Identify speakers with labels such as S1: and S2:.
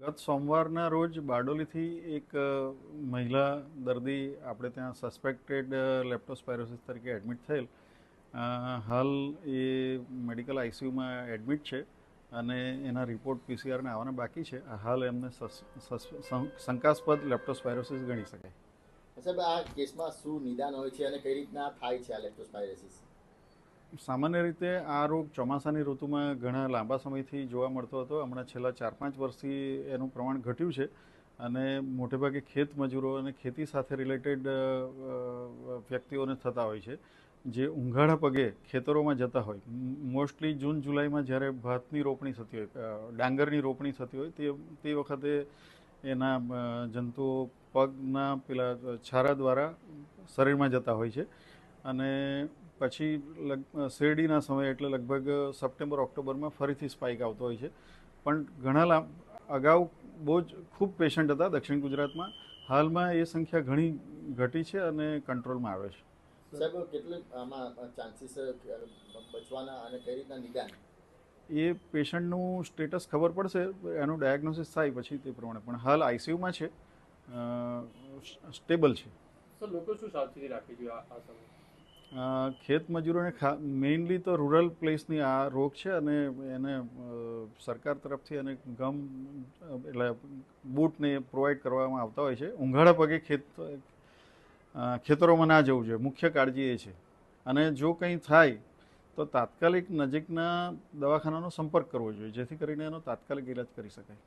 S1: ગત સોમવારના રોજ બારડોલીથી એક મહિલા દર્દી આપણે ત્યાં સસ્પેક્ટેડ લેપ્ટોસ્પાયરોસિસ તરીકે એડમિટ થયેલ. હાલ એ મેડિકલ આઈસીયુમાં એડમિટ છે અને એના રિપોર્ટ પીસીઆરને આવવાના બાકી છે. હાલ એમને શંકાસ્પદ લેપ્ટોસ્પાયરોસિસ ગણી શકાય.
S2: સાહેબ, આ કેસમાં શું નિદાન હોય છે અને કઈ રીતના થાય છે આ લેપ્ટોસ્પાયરોસિસ
S1: સામાન્ય રીતે આ રોગ ચોમાસાની ઋતુમાં ઘણા લાંબા સમયથી જોવા મળતો હતો. હમણાં છેલ્લા ચાર પાંચ વર્ષથી એનું પ્રમાણ ઘટ્યું છે અને મોટેભાગે ખેત મજૂરો અને ખેતી સાથે રિલેટેડ વ્યક્તિઓને થતા હોય છે. જે ઉંઘાડા પગે ખેતરોમાં જતા હોય, મોસ્ટલી જૂન, જુલાઈમાં જ્યારે ભાતની રોપણી થતી હોય ડાંગરની રોપણી થતી હોય, તે તે વખતે એના જંતુઓ પગના પેલા છારા દ્વારા શરીરમાં જતા હોય છે. અને પછી શેરડીના સમય એટલે લગભગ સપ્ટેમ્બર ઓક્ટોબરમાં ફરીથી સ્પાઇક આવતો હોય છે. પણ ઘણા લાંબ અગાઉ બહુ જ ખૂબ પેશન્ટ હતા દક્ષિણ ગુજરાતમાં. હાલમાં એ સંખ્યા ઘણી ઘટી છે અને કંટ્રોલમાં આવે છે.
S2: સાહેબ કેટલું આમાં ચાન્સીસ બચવાના અને કઈ રીતના નિદાન?
S1: એ પેશન્ટનું સ્ટેટસ ખબર પડશે એનું ડાયગ્નોસિસ થાય પછી તે પ્રમાણે. પણ હાલ આઈસીયુમાં છે સ્ટેબલ છે.
S3: સર લોકો શું સાવચેતી રાખવી જોઈએ આ સમયે?
S1: ખેત મજૂરોને મેઇનલી તો રૂરલ પ્લેસની આ રોગ છે અને એને સરકાર તરફથી અને ગમ, એટલે બૂટને પ્રોવાઈડ કરવામાં આવતા હોય છે. ઊંઘાડા પગે ખેત ખેતરોમાં ના જવું જોઈએ. મુખ્ય કાળજી એ છે. અને જો કંઈ થાય, તો તાત્કાલિક નજીકના દવાખાનાનો સંપર્ક કરવો જોઈએ, જેથી કરીને એનો તાત્કાલિક ઇલાજ કરી શકાય.